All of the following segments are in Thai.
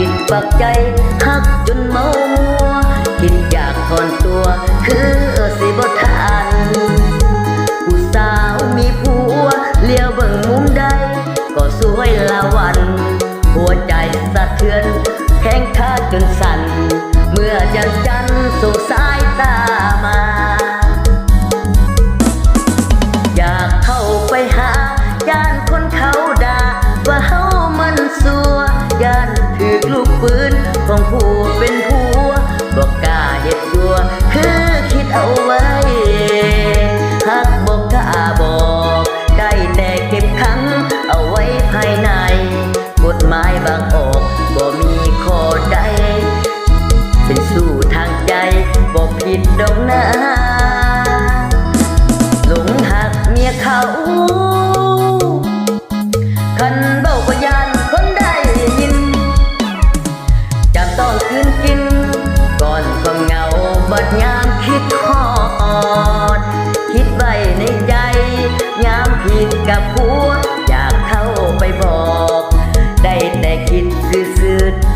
มีผัวปักจิตปักใจหักจนเมามัวคิดอยากถอนตัว คือสิบทันผู้สาวมีผัวเลี้ยวเบิ่งมุมใด ก็สวยละวัน หัวใจสะเทือนแข้งขาจนสั่น เมื่อจันจั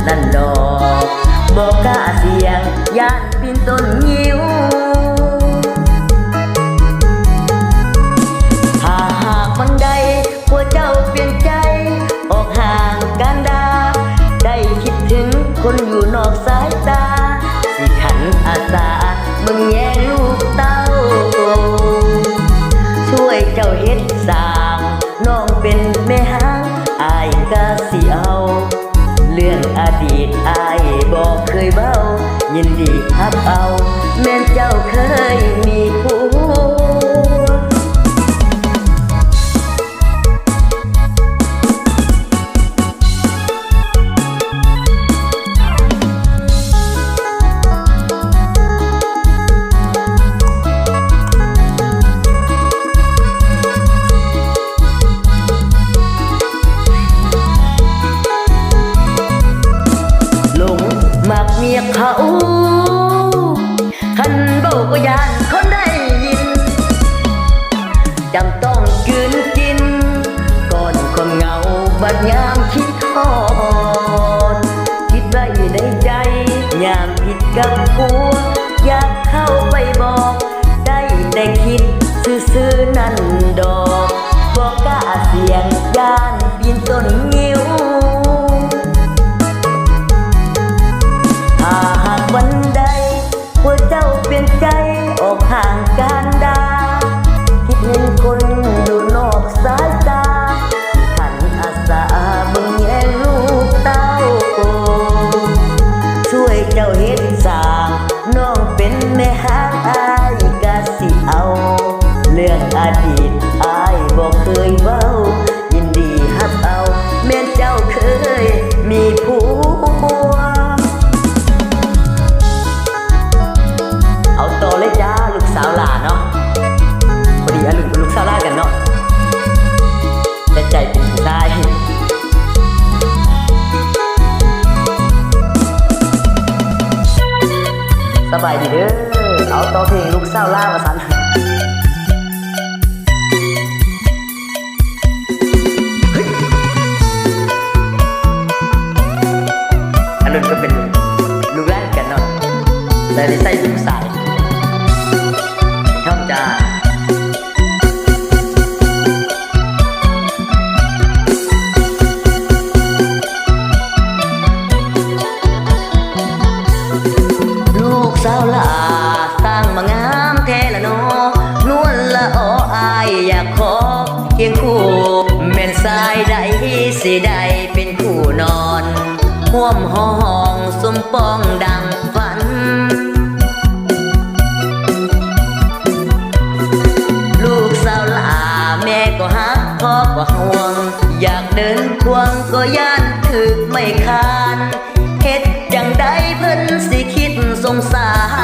นั่นดอกบอกกล้าเสียงย่านปีนต้นงิ้ว ดีตอายบอกเคยเบ้า ยินดีฮับเอา แม่นเจ้าเคยมี บัดยามคิดทอด คิดไว้ในใจ ยามผิดกับผัว อยากเข้าไปบอก ได้แต่คิดซื่อๆนั่นดอกบอกกล้าเสียงย่านปีนต้นงิ้วถ้าหากวันใดหัวเจ้าเปลี่ยนใจออกห่างกันดา คิดเห็นคนอยู่นอกสาย รื่องอดีตอายบอกเคยเว้า ยินดีฮับเอา แม่นเจ้าเคย คู่แม่นสายใดสิได้เป็นคู่นอนห่วมห้องสมปองดังฝัน ลูกสาวลาแม่ก็ฮักพ่อก็ห่วง อยากเดินควงก็ย่านถึกไม่คานเฮ็ดจังได้เพิ่นสิคิดสงสาร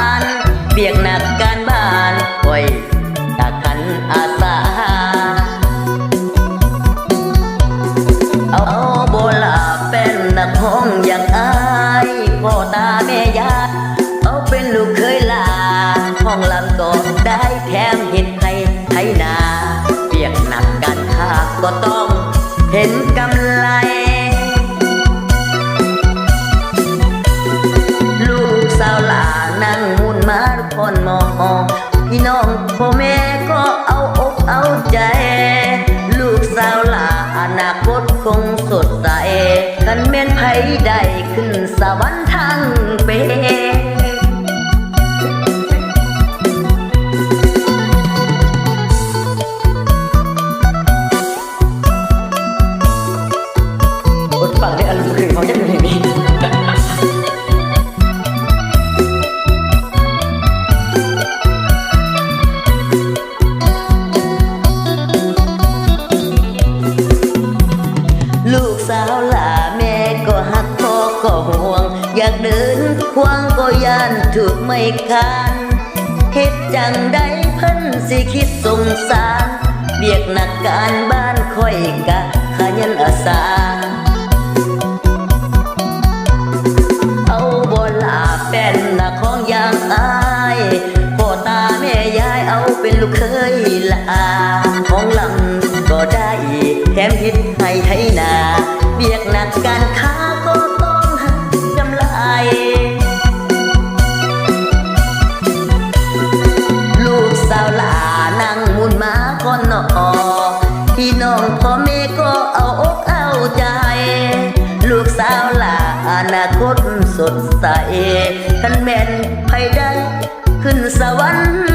ไม่คานเฮ็ดจังได้เพิ่นสิคิดสงสารเบียกหนักการบ้านค่อยกะขยันอาสาเอาบนลาเป็นละของอยางอายพ่อตาแม่ยายเอาเป็นลูกเคยละของลำก็ได้แถมทิศให้ไทยนาเบียกหนักการค้า ท่านแม่นไผได้ขึ้นสวรรค์